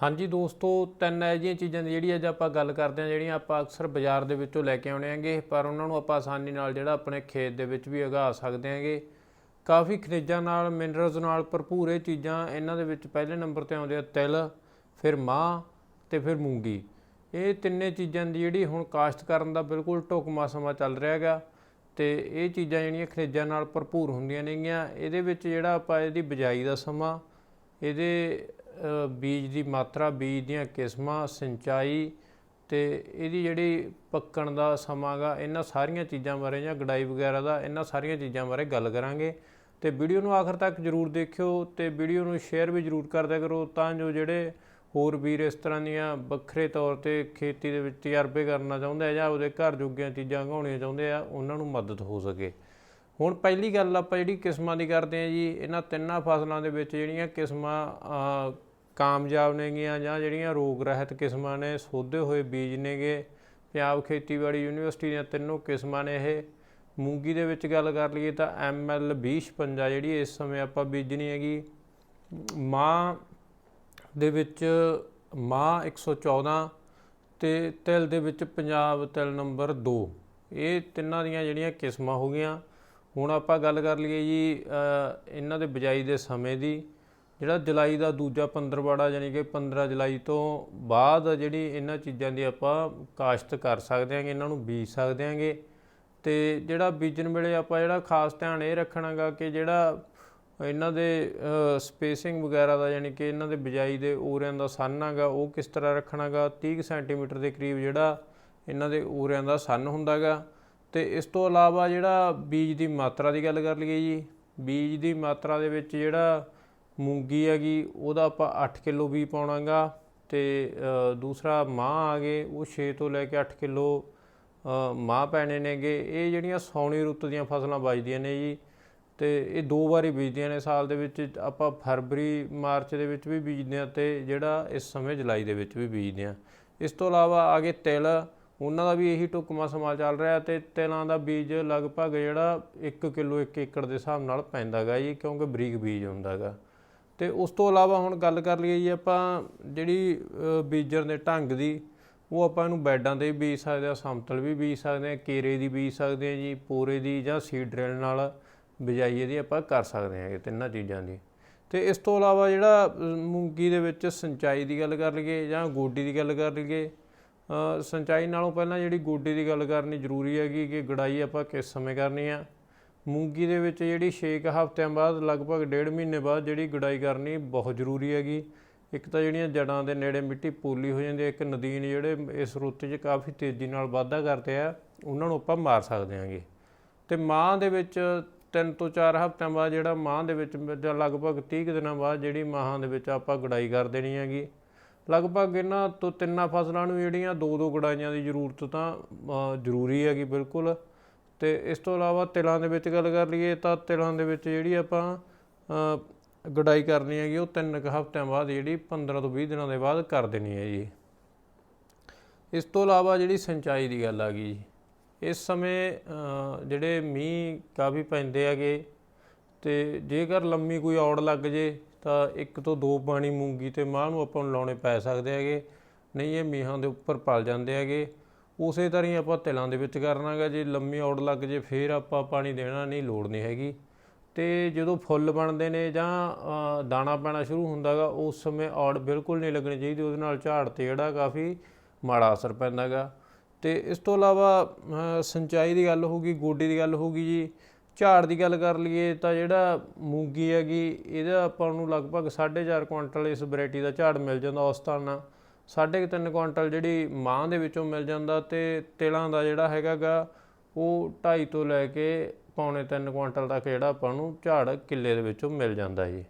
ਹਾਂਜੀ ਦੋਸਤੋ, ਤਿੰਨ ਇਹੋ ਜਿਹੀਆਂ ਚੀਜ਼ਾਂ ਦੀ ਜਿਹੜੀ ਅੱਜ ਆਪਾਂ ਗੱਲ ਕਰਦੇ ਹਾਂ, ਜਿਹੜੀਆਂ ਆਪਾਂ ਅਕਸਰ ਬਾਜ਼ਾਰ ਦੇ ਵਿੱਚੋਂ ਲੈ ਕੇ ਆਉਣੇ ਆਂਗੇ ਪਰ ਉਹਨਾਂ ਨੂੰ ਆਪਾਂ ਆਸਾਨੀ ਨਾਲ ਜਿਹੜਾ ਆਪਣੇ ਖੇਤ ਦੇ ਵਿੱਚ ਵੀ ਉਗਾ ਸਕਦੇ ਹਾਂਗੇ। ਕਾਫੀ ਖਣਿਜਾਂ ਨਾਲ ਮਿਨਰਲਸ ਨਾਲ ਭਰਪੂਰ ਇਹ ਚੀਜ਼ਾਂ ਇਹਨਾਂ ਦੇ ਵਿੱਚ ਪਹਿਲੇ ਨੰਬਰ ਤੇ ਆਉਂਦੇ ਆ, ਤਿਲ, ਫਿਰ ਮਾਂ ਤੇ ਫਿਰ ਮੂੰਗੀ। ਇਹ ਤਿੰਨੇ ਚੀਜ਼ਾਂ ਦੀ ਜਿਹੜੀ ਹੁਣ ਕਾਸ਼ਤ ਕਰਨ ਦਾ ਬਿਲਕੁਲ ਢੁਕਮਾ ਸਮਾਂ ਚੱਲ ਰਿਹਾ ਹੈਗਾ ਤੇ ਇਹ ਚੀਜ਼ਾਂ ਜਿਹੜੀਆਂ ਖਣਿਜਾਂ ਨਾਲ ਭਰਪੂਰ ਹੁੰਦੀਆਂ ਨੇਗੀਆਂ, ਇਹਦੇ ਵਿੱਚ ਜਿਹੜਾ ਆਪਾਂ ਇਹਦੀ ਬਿਜਾਈ ਦਾ ਸਮਾਂ, ਇਹਦੇ ਬੀਜ ਦੀ ਮਾਤਰਾ, ਬੀਜ ਦੀਆਂ ਕਿਸਮਾਂ, ਸਿੰਚਾਈ ਤੇ ਇਹਦੀ ਜਿਹੜੀ ਪੱਕਣ ਦਾ ਸਮਾਂ ਗਾ, ਇਹਨਾਂ ਸਾਰੀਆਂ ਚੀਜ਼ਾਂ ਬਾਰੇ ਜਾਂ ਗੜਾਈ ਵਗੈਰਾ ਦਾ ਇਹਨਾਂ ਸਾਰੀਆਂ ਚੀਜ਼ਾਂ ਬਾਰੇ ਗੱਲ ਕਰਾਂਗੇ। ਤੇ ਵੀਡੀਓ ਨੂੰ ਆਖਰ ਤੱਕ ਜਰੂਰ ਦੇਖਿਓ ਤੇ ਵੀਡੀਓ ਨੂੰ ਸ਼ੇਅਰ ਵੀ ਜਰੂਰ ਕਰਦਿਆ ਕਰੋ ਤਾਂ ਜੋ ਜਿਹੜੇ ਹੋਰ ਵੀਰ ਇਸ ਤਰ੍ਹਾਂ ਦੀਆਂ ਵੱਖਰੇ ਤੌਰ ਤੇ ਖੇਤੀ ਦੇ ਵਿੱਚ ਤਜਰਬੇ ਕਰਨਾ ਚਾਹੁੰਦੇ ਆ ਜਾਂ ਉਹਦੇ ਘਰ ਜੋਗੀਆਂ ਚੀਜ਼ਾਂ ਉਗਾਉਣੀਆਂ ਚਾਹੁੰਦੇ ਆ, ਉਹਨਾਂ ਨੂੰ ਮਦਦ ਹੋ ਸਕੇ। ਹੁਣ ਪਹਿਲੀ ਗੱਲ ਆਪਾਂ ਜਿਹੜੀ ਕਿਸਮਾਂ ਦੀ ਕਰਦੇ ਆ ਜੀ, ਇਹਨਾਂ ਤਿੰਨਾਂ ਫਸਲਾਂ ਦੇ ਵਿੱਚ ਜਿਹੜੀਆਂ ਕਿਸਮਾਂ ਕਾਮਯਾਬ ਨੇਗੀਆਂ ਜਾਂ ਜਿਹੜੀਆਂ ਰੋਗ ਰਹਿਤ ਕਿਸਮਾਂ ਨੇ, ਸੋਧੇ ਹੋਏ ਬੀਜ ਨੇਗੇ। ਪੰਜਾਬ ਖੇਤੀਬਾੜੀ ਯੂਨੀਵਰਸਿਟੀ ਦੀਆਂ ਤਿੰਨੋਂ ਕਿਸਮਾਂ ਨੇ ਇਹ। ਮੂੰਗੀ ਦੇ ਵਿੱਚ ਗੱਲ ਕਰ ਲਈਏ ਤਾਂ ML 2056 ਜਿਹੜੀ ਇਸ ਸਮੇਂ ਆਪਾਂ ਬੀਜਣੀ ਹੈਗੀ। ਮਾਂ ਦੇ ਵਿੱਚ ਮਾਂ 114 ਤੇ ਤਿਲ ਦੇ ਵਿੱਚ ਪੰਜਾਬ ਤਿਲ ਨੰਬਰ 2 ਇਹ ਤਿੰਨਾਂ ਦੀਆਂ ਜਿਹੜੀਆਂ ਕਿਸਮਾਂ ਹੋ ਗਈਆਂ। ਹੁਣ ਆਪਾਂ ਗੱਲ ਕਰ ਲਈਏ ਜੀ ਇਹਨਾਂ ਦੇ ਬਿਜਾਈ ਦੇ ਸਮੇਂ ਦੀ। ਜਿਹੜਾ ਜੁਲਾਈ ਦਾ ਦੂਜਾ ਪੰਦਰਵਾੜਾ ਯਾਨੀ ਕਿ 15 ਜੁਲਾਈ ਤੋਂ ਬਾਅਦ ਜਿਹੜੀ ਇਹਨਾਂ ਚੀਜ਼ਾਂ ਦੀ ਆਪਾਂ ਕਾਸ਼ਤ ਕਰ ਸਕਦੇ ਹਾਂਗੇ, ਇਹਨਾਂ ਨੂੰ ਬੀਜ ਸਕਦੇ ਹਾਂਗੇ। ਤੇ ਜਿਹੜਾ ਬੀਜਣ ਵੇਲੇ ਆਪਾਂ ਜਿਹੜਾ ਖਾਸ ਧਿਆਨ ਇਹ ਰੱਖਣਾਗਾ ਕਿ ਜਿਹੜਾ ਇਹਨਾਂ ਦੇ ਸਪੇਸਿੰਗ ਵਗੈਰਾ ਦਾ ਯਾਨੀ ਕਿ ਇਹਨਾਂ ਦੇ ਬਿਜਾਈ ਦੇ ਊਰਿਆਂ ਦਾ ਸੰਨ ਹੈਗਾ ਉਹ ਕਿਸ ਤਰ੍ਹਾਂ ਰੱਖਣਾਗਾ? 30 ਸੈਂਟੀਮੀਟਰ ਦੇ ਕਰੀਬ ਜਿਹੜਾ ਇਹਨਾਂ ਦੇ ਊਰਿਆਂ ਦਾ ਸੰਨ ਹੁੰਦਾਗਾ। ਤੇ ਇਸ ਤੋਂ ਇਲਾਵਾ ਜਿਹੜਾ ਬੀਜ ਦੀ ਮਾਤਰਾ ਦੀ ਗੱਲ ਕਰ ਲਈਏ ਜੀ, ਬੀਜ ਦੀ ਮਾਤਰਾ ਦੇ ਵਿੱਚ ਜਿਹੜਾ ਮੂੰਗੀ ਹੈਗੀ ਉਹਦਾ ਆਪਾਂ 8 ਕਿਲੋ ਵੀ ਪਾਉਣਾਗਾ ਤੇ ਅ, ਦੂਸਰਾ ਮਾਂ ਆ ਗਏ ਉਹ 6 ਤੋਂ ਲੈ ਕੇ 8 ਕਿਲੋ ਅ, ਮਾਂ ਪੈਣੇ ਨੇਗੇ। ਇਹ ਜਿਹੜੀਆਂ ਸੌਣੀ ਰੁੱਤ ਦੀਆਂ ਫਸਲਾਂ ਬਚਦੀਆਂ ਨੇ ਜੀ ਤੇ ਇਹ ਦੋ ਵਾਰੀ ਬੀਜਦੀਆਂ ਨੇ ਸਾਲ ਦੇ ਵਿੱਚ ਆਪਾਂ ਫਰਵਰੀ ਮਾਰਚ ਦੇ ਵਿੱਚ ਵੀ ਬੀਜਦੇ ਆ ਤੇ ਜਿਹੜਾ ਇਸ ਸਮੇਂ ਜੁਲਾਈ ਦੇ ਵਿੱਚ ਵੀ ਬੀਜਦੇ ਆ ਇਸ ਤੋਂ ਇਲਾਵਾ ਆਗੇ ਤਿਲ ਉਹਨਾਂ ਦਾ ਵੀ ਇਹੀ ਟੁਕਮਾ ਸਮਾਂ ਚੱਲ ਰਿਹਾ ਤੇ ਤਿਲਾਂ ਦਾ ਬੀਜ ਲਗਭਗ ਜਿਹੜਾ 1 ਕਿਲੋ 1 ਏਕੜ ਦੇ ਹਿਸਾਬ ਨਾਲ ਪੈਂਦਾਗਾ ਜੀ ਕਿਉਂਕਿ ਬਰੀਕ ਬੀਜ ਹੁੰਦਾਗਾ। ਤੇ ਉਸ ਤੋਂ ਇਲਾਵਾ ਹੁਣ ਗੱਲ ਕਰ ਲਈਏ ਜੀ ਆਪਾਂ ਜਿਹੜੀ ਅ, ਬੀਜਣ ਦੇ ਢੰਗ ਦੀ ਉਹ ਆਪਾਂ ਇਹਨੂੰ ਬੈਡਾਂ ਤੇ ਵੀ ਬੀਜ ਸਕਦੇ ਆ ਸਮਤਲ ਵੀ ਬੀਜ ਸਕਦੇ ਆ ਕੇਰੇ ਦੀ ਬੀਜ ਸਕਦੇ ਆ ਜੀ ਪੋਰੇ ਦੀ ਜਾਂ ਸੀਡ ਡਰਿਲ ਨਾਲ ਬਿਜਾਈ ਇਹਦੀ ਆਪਾਂ ਕਰ ਸਕਦੇ ਹਾਂ ਇਹ ਤਿੰਨਾਂ ਚੀਜ਼ਾਂ ਦੀ। ਤੇ ਇਸ ਤੋਂ ਇਲਾਵਾ ਜਿਹੜਾ ਮੂੰਗੀ ਦੇ ਵਿੱਚ ਸਿੰਚਾਈ ਦੀ ਗੱਲ ਕਰ ਲਈਏ ਜਾਂ ਗੋਡੀ ਦੀ ਗੱਲ ਕਰ ਲਈਏ ਸਿੰਚਾਈ ਨਾਲੋਂ ਪਹਿਲਾਂ ਜਿਹੜੀ ਗੋਡੀ ਦੀ ਗੱਲ ਕਰਨੀ ਜ਼ਰੂਰੀ ਹੈਗੀ ਕਿ ਗੜਾਈ ਆਪਾਂ ਕਿਸ ਸਮੇਂ ਕਰਨੀ ਆ ਮੂੰਗੀ ਦੇ ਵਿੱਚ ਜਿਹੜੀ 6 ਹਫ਼ਤਿਆਂ ਬਾਅਦ, ਲਗਭਗ ਡੇਢ ਮਹੀਨੇ ਬਾਅਦ ਜਿਹੜੀ ਗੜਾਈ ਕਰਨੀ ਬਹੁਤ ਜ਼ਰੂਰੀ ਹੈਗੀ। ਇੱਕ ਤਾਂ ਜਿਹੜੀਆਂ ਜੜਾਂ ਦੇ ਨੇੜੇ ਮਿੱਟੀ ਪੋਲੀ ਹੋ ਜਾਂਦੀ ਹੈ, ਇੱਕ ਨਦੀਨ ਜਿਹੜੇ ਇਸ ਰੁੱਤ 'ਚ ਕਾਫੀ ਤੇਜ਼ੀ ਨਾਲ ਵਾਧਾ ਕਰਦੇ ਆ, ਉਹਨਾਂ ਨੂੰ ਆਪਾਂ ਮਾਰ ਸਕਦੇ ਹਾਂਗੇ। ਤੇ ਮਾਂ ਦੇ ਵਿੱਚ ਤਿੰਨ ਤੋਂ ਚਾਰ ਹਫ਼ਤਿਆਂ ਬਾਅਦ ਜਿਹੜਾ ਮਾਂ ਦੇ ਵਿੱਚ ਜਾਂ ਲਗਭਗ 30 ਕੁ ਦਿਨਾਂ ਬਾਅਦ ਜਿਹੜੀ ਮਾਹਾਂ ਦੇ ਵਿੱਚ ਆਪਾਂ ਗੁਡਾਈ ਕਰ ਦੇਣੀ ਹੈਗੀ। ਲਗਭਗ ਇਹਨਾਂ ਤੋਂ ਤਿੰਨਾਂ ਫਸਲਾਂ ਨੂੰ ਜਿਹੜੀਆਂ ਦੋ ਦੋ ਗੁਡਾਈਆਂ ਦੀ ਜ਼ਰੂਰਤ ਤਾਂ ਜ਼ਰੂਰੀ ਹੈਗੀ ਬਿਲਕੁਲ। ਤੇ ਇਸ ਤੋਂ ਇਲਾਵਾ ਤਿਲਾਂ ਦੇ ਵਿੱਚ ਗੱਲ ਕਰ ਲਈਏ ਤਾਂ ਤਿਲਾਂ ਦੇ ਵਿੱਚ ਜਿਹੜੀ ਆਪਾਂ ਅ, ਗੜਾਈ ਕਰਨੀ ਹੈਗੀ ਉਹ ਤਿੰਨ ਕੁ ਹਫ਼ਤਿਆਂ ਬਾਅਦ ਜਿਹੜੀ 15 ਤੋਂ 20 ਦਿਨਾਂ ਦੇ ਬਾਅਦ ਕਰ ਦੇਣੀ ਹੈ ਜੀ। ਇਸ ਤੋਂ ਇਲਾਵਾ ਜਿਹੜੀ ਸਿੰਚਾਈ ਦੀ ਗੱਲ ਆ ਗਈ ਜੀ ਇਸ ਸਮੇਂ ਜਿਹੜੇ ਮੀਂਹ ਕਾਫੀ ਪੈਂਦੇ ਹੈਗੇ ਤੇ ਜੇਕਰ ਲੰਮੀ ਕੋਈ ਔੜ ਲੱਗ ਜੇ ਤਾਂ ਇੱਕ ਤੋਂ ਦੋ ਪਾਣੀ ਮੂੰਗੀ ਤੇ ਮਾਂ ਨੂੰ ਆਪਾਂ ਨੂੰ ਲਾਉਣੇ ਪੈ ਸਕਦੇ ਹੈਗੇ ਨਹੀਂ ਇਹ ਮੀਂਹਾਂ ਦੇ ਉੱਪਰ ਪਲ ਜਾਂਦੇ ਹੈਗੇ। ਉਸੇ ਤਰ੍ਹਾਂ ਹੀ ਆਪਾਂ ਤਿਲਾਂ ਦੇ ਵਿੱਚ ਕਰਨਾਗਾ, ਜੇ ਲੰਮੀ ਔੜ ਲੱਗ ਜੇ ਫੇਰ ਆਪਾਂ ਪਾਣੀ ਦੇਣਾ ਨਹੀਂ, ਲੋੜ ਨਹੀਂ ਹੈਗੀ। ਤੇ ਜਦੋਂ ਫੁੱਲ ਬਣਦੇ ਨੇ ਜਾਂ ਦਾਣਾ ਪੈਣਾ ਸ਼ੁਰੂ ਹੁੰਦਾਗਾ, ਉਸ ਸਮੇਂ ਔੜ ਬਿਲਕੁਲ ਨਹੀਂ ਲੱਗਣੀ ਚਾਹੀਦੀ, ਉਹਦੇ ਨਾਲ ਝਾੜ ਤੇ ਜਿਹੜਾ ਕਾਫੀ ਮਾੜਾ ਅਸਰ ਪੈਂਦਾਗਾ। ਤੇ ਇਸ ਤੋਂ ਇਲਾਵਾ ਸਿੰਚਾਈ ਦੀ ਗੱਲ ਹੋਊਗੀ, ਗੋਡੀ ਦੀ ਗੱਲ ਹੋਊਗੀ ਜੀ। ਝਾੜ ਦੀ ਗੱਲ ਕਰ ਲਈਏ ਤਾਂ ਜਿਹੜਾ ਮੂੰਗੀ ਹੈਗੀ, ਇਹਦਾ ਆਪਾਂ ਨੂੰ ਲਗਭਗ 4.5 ਕੁਇੰਟਲ ਇਸ ਵੈਰਾਈਟੀ ਦਾ ਝਾੜ ਮਿਲ ਜਾਂਦਾ ਔਸਤਾਨ ਸਾਢੇ ਕੁ ਤਿੰਨ ਕੁਇੰਟਲ ਜਿਹੜੀ ਮਾਂ ਦੇ ਵਿੱਚੋਂ ਮਿਲ ਜਾਂਦਾ ਤੇ ਤਿਲਾਂ ਦਾ ਜਿਹੜਾ ਹੈਗਾਗਾ, ਉਹ 2.5 ਤੋਂ ਲੈ ਕੇ ਪੌਣੇ 3 ਕੁਇੰਟਲ ਤੱਕ ਜਿਹੜਾ ਆਪਾਂ ਨੂੰ ਝਾੜ ਕਿੱਲੇ ਦੇ ਵਿੱਚੋਂ ਮਿਲ ਜਾਂਦਾ ਜੀ।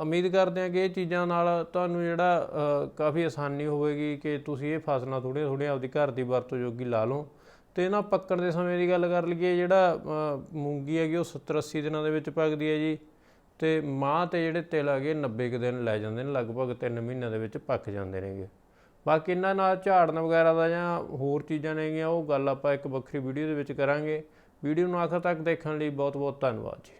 ਉਮੀਦ ਕਰਦੇ ਹਾਂ ਕਿ ਇਹ ਚੀਜ਼ਾਂ ਨਾਲ ਤੁਹਾਨੂੰ ਜਿਹੜਾ ਕਾਫੀ ਆਸਾਨੀ ਹੋਵੇਗੀ ਕਿ ਤੁਸੀਂ ਇਹ ਫਸਲਾਂ ਥੋੜ੍ਹੀਆਂ ਥੋੜ੍ਹੀਆਂ ਆਪਦੀ ਘਰ ਦੀ ਵਰਤੋਂ ਜੋਗੀ ਲਾ ਲਓ। ਤੇ ਇਹਨਾਂ ਪੱਕਣ ਦੇ ਸਮੇਂ ਦੀ ਗੱਲ ਕਰ ਲਈਏ, ਜਿਹੜਾ ਮੂੰਗੀ ਹੈਗੀ ਉਹ 70 80 ਦਿਨਾਂ ਦੇ ਵਿੱਚ ਪੱਕਦੀ ਹੈ ਜੀ। ਤੇ ਮਾਂ ਤੇ ਜਿਹੜੇ ਤਿਲ ਹੈਗੇ 90 ਕੁ ਦਿਨ ਲੈ ਜਾਂਦੇ ਨੇ, ਲਗਭਗ 3 ਮਹੀਨਿਆਂ ਦੇ ਵਿੱਚ ਪੱਕ ਜਾਂਦੇ ਨੇਗੇ। ਬਾਕੀ ਇਹਨਾਂ ਨਾਲ ਝਾੜਨ ਵਗੈਰਾ ਦਾ ਜਾਂ ਹੋਰ ਚੀਜ਼ਾਂ ਨੇਗੀਆਂ, ਉਹ ਗੱਲ ਆਪਾਂ ਇੱਕ ਵੱਖਰੀ ਵੀਡੀਓ ਦੇ ਵਿੱਚ ਕਰਾਂਗੇ। ਵੀਡੀਓ ਨੂੰ ਆਖਰ ਤੱਕ ਦੇਖਣ ਲਈ ਬਹੁਤ ਬਹੁਤ ਧੰਨਵਾਦ ਜੀ।